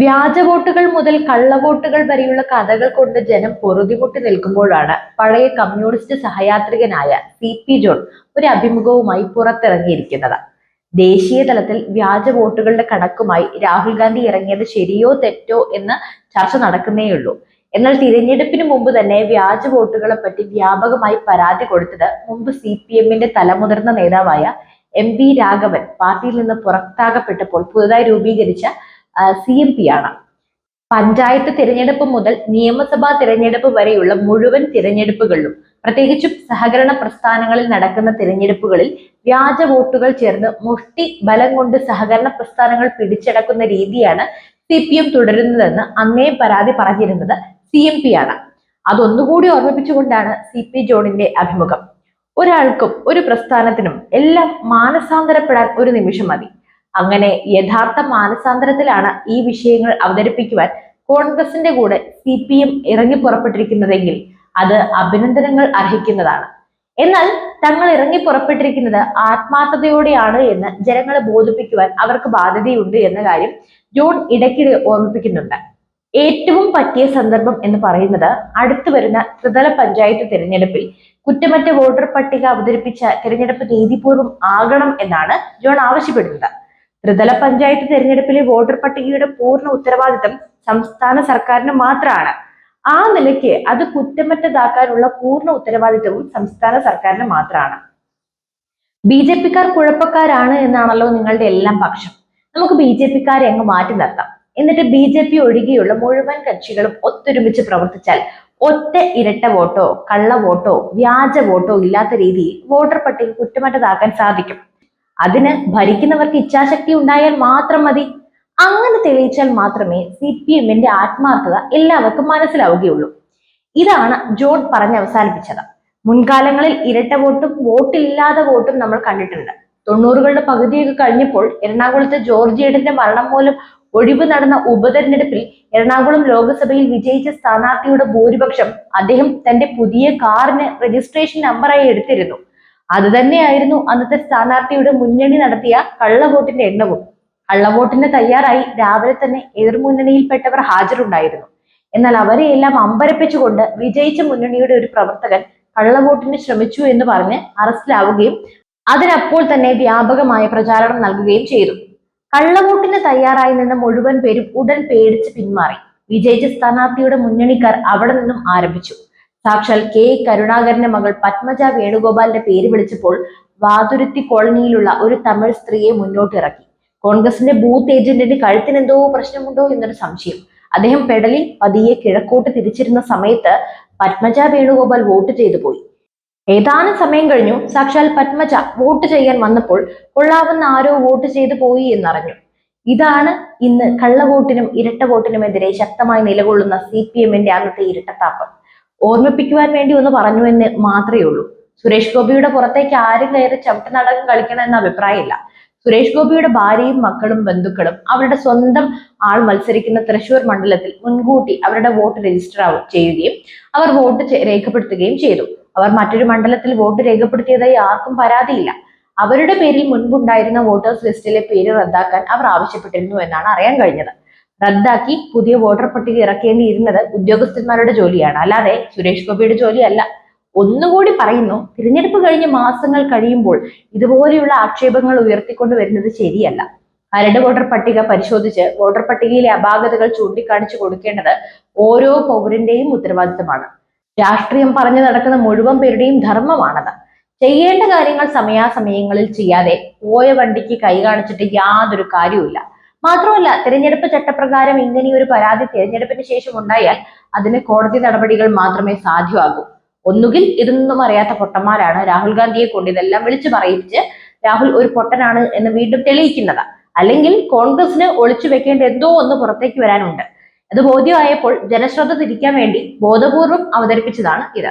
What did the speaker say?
വ്യാജ വോട്ടുകൾ മുതൽ കള്ളവോട്ടുകൾ വരെയുള്ള കഥകൾ കൊണ്ട് ജനം പൊറുതിമുട്ടി നിൽക്കുമ്പോഴാണ് പഴയ കമ്മ്യൂണിസ്റ്റ് സഹയാത്രികനായ സി പി ജോൺ ഒരു അഭിമുഖവുമായി പുറത്തിറങ്ങിയിരിക്കുന്നത്. ദേശീയ തലത്തിൽ വ്യാജ വോട്ടുകളുടെ കണക്കുമായി രാഹുൽ ഗാന്ധി ഇറങ്ങിയത് ശരിയോ തെറ്റോ എന്ന് ചർച്ച നടക്കുന്നേയുള്ളൂ. എന്നാൽ തിരഞ്ഞെടുപ്പിന് മുമ്പ് തന്നെ വ്യാജ വോട്ടുകളെ പറ്റി വ്യാപകമായി പരാതി കൊടുത്തത് മുമ്പ് സി പി എമ്മിന്റെ തലമുതിർന്ന നേതാവായ എം വി രാഘവൻ പാർട്ടിയിൽ നിന്ന് പുറത്താകപ്പെട്ടപ്പോൾ പുതുതായി രൂപീകരിച്ച സി എം പി ആണ്. പഞ്ചായത്ത് തിരഞ്ഞെടുപ്പ് മുതൽ നിയമസഭാ തിരഞ്ഞെടുപ്പ് വരെയുള്ള മുഴുവൻ തിരഞ്ഞെടുപ്പുകളിലും പ്രത്യേകിച്ചും സഹകരണ പ്രസ്ഥാനങ്ങളിൽ നടക്കുന്ന തിരഞ്ഞെടുപ്പുകളിൽ വ്യാജ വോട്ടുകൾ ചേർന്ന് മുഷ്ടി ബലം കൊണ്ട് സഹകരണ പ്രസ്ഥാനങ്ങൾ പിടിച്ചടക്കുന്ന രീതിയാണ് സി പി എം തുടരുന്നതെന്ന് അന്നേ പരാതി പറഞ്ഞിരുന്നത് സി എം പി ആണ്. അതൊന്നുകൂടി ഓർമ്മിപ്പിച്ചുകൊണ്ടാണ് സി പി ജോണിന്റെ അഭിമുഖം. ഒരാൾക്കും ഒരു പ്രസ്ഥാനത്തിനും എല്ലാം മാനസാന്തരപ്പെടാൻ ഒരു നിമിഷം മതി. അങ്ങനെ യഥാർത്ഥ മാനസാന്തരത്തിലാണ് ഈ വിഷയങ്ങൾ അവതരിപ്പിക്കുവാൻ കോൺഗ്രസിന്റെ കൂടെ സി പി എം ഇറങ്ങി പുറപ്പെട്ടിരിക്കുന്നതെങ്കിൽ അത് അഭിനന്ദനങ്ങൾ അർഹിക്കുന്നതാണ്. എന്നാൽ തങ്ങൾ ഇറങ്ങി പുറപ്പെട്ടിരിക്കുന്നത് ആത്മാർത്ഥതയോടെയാണ് എന്ന് ജനങ്ങളെ ബോധിപ്പിക്കുവാൻ അവർക്ക് ബാധ്യതയുണ്ട് എന്ന കാര്യം ജോൺ ഇടയ്ക്കിടെ ഓർമ്മിപ്പിക്കുന്നുണ്ട്. ഏറ്റവും പറ്റിയ സന്ദർഭം എന്ന് പറയുന്നത് അടുത്തു വരുന്ന ത്രിതല പഞ്ചായത്ത് തിരഞ്ഞെടുപ്പിൽ കുറ്റമറ്റ വോട്ടർ പട്ടിക അവതരിപ്പിച്ച തിരഞ്ഞെടുപ്പ് നീതിപൂർവം ആകണം എന്നാണ് ജോൺ ആവശ്യപ്പെടുന്നത്. ത്രിതല പഞ്ചായത്ത് തെരഞ്ഞെടുപ്പിലെ വോട്ടർ പട്ടികയുടെ പൂർണ ഉത്തരവാദിത്തം സംസ്ഥാന സർക്കാരിന് മാത്രമാണ്. ആ നിലയ്ക്ക് അത് കുറ്റമറ്റതാക്കാനുള്ള പൂർണ ഉത്തരവാദിത്തവും സംസ്ഥാന സർക്കാരിന് മാത്രമാണ്. ബി ജെ പിക്കാർ കുഴപ്പക്കാരാണ് എന്നാണല്ലോ നിങ്ങളുടെ എല്ലാം പക്ഷം. നമുക്ക് ബി ജെ പിക്കാരെ അങ്ങ് മാറ്റി നിർത്താം. എന്നിട്ട് ബി ജെ പി ഒഴികെയുള്ള മുഴുവൻ കക്ഷികളും ഒത്തൊരുമിച്ച് പ്രവർത്തിച്ചാൽ ഒറ്റ ഇരട്ട വോട്ടോ കള്ള വോട്ടോ വ്യാജ വോട്ടോ ഇല്ലാത്ത രീതിയിൽ വോട്ടർ പട്ടിക കുറ്റമറ്റതാക്കാൻ സാധിക്കും. അതിന് ഭരിക്കുന്നവർക്ക് ഇച്ഛാശക്തി ഉണ്ടായാൽ മാത്രം മതി. അങ്ങനെ തെളിയിച്ചാൽ മാത്രമേ സി പി എമ്മിന്റെ ആത്മാർത്ഥത എല്ലാവർക്കും മനസ്സിലാവുകയുള്ളൂ. ഇതാണ് ജോൺ പറഞ്ഞ് അവസാനിപ്പിച്ചത്. മുൻകാലങ്ങളിൽ ഇരട്ട വോട്ടും വോട്ടില്ലാതെ വോട്ടും നമ്മൾ കണ്ടിട്ടുണ്ട്. തൊണ്ണൂറുകളുടെ പകുതിയൊക്കെ കഴിഞ്ഞപ്പോൾ എറണാകുളത്തെ ഏഡന്റെ മരണം മൂലം ഒഴിവ് നടന്ന ഉപതെരഞ്ഞെടുപ്പിൽ എറണാകുളം ലോക്സഭയിൽ വിജയിച്ച സ്ഥാനാർത്ഥിയുടെ ഭൂരിപക്ഷം അദ്ദേഹം തന്റെ പുതിയ കാറിന് രജിസ്ട്രേഷൻ നമ്പറായി എടുത്തിരുന്നു. അത് തന്നെയായിരുന്നു അന്നത്തെ സ്ഥാനാർത്ഥിയുടെ മുന്നണി നടത്തിയ കള്ളവോട്ടിന്റെ എണ്ണവും. കള്ളവോട്ടിന് തയ്യാറായി രാവിലെ തന്നെ എതിർമുന്നണിയിൽപ്പെട്ടവർ ഹാജരുണ്ടായിരുന്നു. എന്നാൽ അവരെ എല്ലാം അമ്പരപ്പിച്ചുകൊണ്ട് വിജയിച്ച മുന്നണിയുടെ ഒരു പ്രവർത്തകൻ കള്ളവോട്ടിന് ശ്രമിച്ചു എന്ന് പറഞ്ഞ് അറസ്റ്റിലാവുകയും അതിനപ്പോൾ തന്നെ വ്യാപകമായ പ്രചാരണം നൽകുകയും ചെയ്തു. കള്ളവോട്ടിന് തയ്യാറായി നിന്ന മുഴുവൻ പേരും ഉടൻ പേടിച്ച് പിന്മാറി. വിജയിച്ച സ്ഥാനാർത്ഥിയുടെ മുന്നണിക്കാർ അവിടെ നിന്നും ആരംഭിച്ചു. സാക്ഷാൽ കെ. കരുണാകരന്റെ മകൾ പത്മജ വേണുഗോപാലിന്റെ പേര് വിളിച്ചപ്പോൾ വാതുരുത്തി കോളനിയിലുള്ള ഒരു തമിഴ് സ്ത്രീയെ മുന്നോട്ടിറക്കി കോൺഗ്രസിന്റെ ബൂത്ത് ഏജന്റിന്റെ കഴുത്തിന് എന്തോ പ്രശ്നമുണ്ടോ എന്നൊരു സംശയം. അദ്ദേഹം പെടലിൽ പതിയെ കിഴക്കോട്ട് തിരിച്ചിരുന്ന സമയത്ത് പത്മജ വേണുഗോപാൽ വോട്ട് ചെയ്തു പോയി. ഏതാനും സമയം കഴിഞ്ഞു. സാക്ഷാൽ പത്മജ വോട്ട് ചെയ്യാൻ വന്നപ്പോൾ കൊള്ളാവുന്ന ആരോ വോട്ട് ചെയ്തു പോയി എന്നറിഞ്ഞു. ഇതാണ് ഇന്ന് കള്ളവോട്ടിനും ഇരട്ട വോട്ടിനുമെതിരെ ശക്തമായി നിലകൊള്ളുന്ന സി പി എമ്മിന്റെ അന്നത്തെ ഇരട്ടത്താപ്പ്. ഓർമ്മിപ്പിക്കുവാൻ വേണ്ടി ഒന്ന് പറഞ്ഞു എന്ന് മാത്രമേ ഉള്ളൂ. സുരേഷ് ഗോപിയുടെ പുറത്തേക്ക് ആരും കയറി ചവിട്ട് നാടകം കളിക്കണം എന്ന അഭിപ്രായമില്ല. സുരേഷ് ഗോപിയുടെ ഭാര്യയും മക്കളും ബന്ധുക്കളും അവരുടെ സ്വന്തം ആൾ മത്സരിക്കുന്ന തൃശൂർ മണ്ഡലത്തിൽ മുൻകൂട്ടി അവരുടെ വോട്ട് രജിസ്റ്റർ ചെയ്യുകയും അവർ വോട്ട് രേഖപ്പെടുത്തുകയും ചെയ്തു. അവർ മറ്റൊരു മണ്ഡലത്തിൽ വോട്ട് രേഖപ്പെടുത്തിയതായി ആർക്കും പരാതിയില്ല. അവരുടെ പേരിൽ മുൻപുണ്ടായിരുന്ന വോട്ടേഴ്സ് ലിസ്റ്റിലെ പേര് റദ്ദാക്കാൻ അവർ ആവശ്യപ്പെട്ടിരുന്നു എന്നാണ് അറിയാൻ കഴിഞ്ഞത്. റദ്ദാക്കി പുതിയ വോട്ടർ പട്ടിക ഇറക്കേണ്ടിയിരുന്നത് ഉദ്യോഗസ്ഥന്മാരുടെ ജോലിയാണ്. അല്ലാതെ സുരേഷ് ഗോപിയുടെ ജോലിയല്ല. ഒന്നുകൂടി പറയുന്നു തിരഞ്ഞെടുപ്പ് കഴിഞ്ഞ മാസങ്ങൾ കഴിയുമ്പോൾ ഇതുപോലെയുള്ള ആക്ഷേപങ്ങൾ ഉയർത്തിക്കൊണ്ട് വരുന്നത് ശരിയല്ല. കരട് വോട്ടർ പട്ടിക പരിശോധിച്ച് വോട്ടർ പട്ടികയിലെ അപാകതകൾ ചൂണ്ടിക്കാണിച്ചു കൊടുക്കേണ്ടത് ഓരോ പൗരന്റെയും ഉത്തരവാദിത്തമാണ്. രാഷ്ട്രീയം പറഞ്ഞു നടക്കുന്ന മുഴുവൻ പേരുടെയും ധർമ്മമാണത്. ചെയ്യേണ്ട കാര്യങ്ങൾ സമയാസമയങ്ങളിൽ ചെയ്യാതെ പോയ വണ്ടിക്ക് കൈ കാണിച്ചിട്ട് യാതൊരു കാര്യവുമില്ല. മാത്രമല്ല തിരഞ്ഞെടുപ്പ് ചട്ടപ്രകാരം ഇങ്ങനെയൊരു പരാതി തിരഞ്ഞെടുപ്പിന് ശേഷം ഉണ്ടായാൽ അതിന് കോടതി നടപടികൾ മാത്രമേ സാധ്യമാകൂ. ഒന്നുകിൽ ഇതൊന്നും അറിയാത്ത പൊട്ടന്മാരാണ് രാഹുൽ ഗാന്ധിയെ കൊണ്ട് ഇതെല്ലാം വിളിച്ചു പറയിച്ച് രാഹുൽ ഒരു പൊട്ടനാണ് എന്ന് വീണ്ടും തെളിയിക്കുന്നത്. അല്ലെങ്കിൽ കോൺഗ്രസിന് ഒളിച്ചു വെക്കേണ്ട എന്തോ ഒന്ന് പുറത്തേക്ക് വരാനുണ്ട്. അത് ബോധ്യമായപ്പോൾ ജനശ്രദ്ധ തിരിക്കാൻ വേണ്ടി ബോധപൂർവം അവതരിപ്പിച്ചതാണ് ഇത്.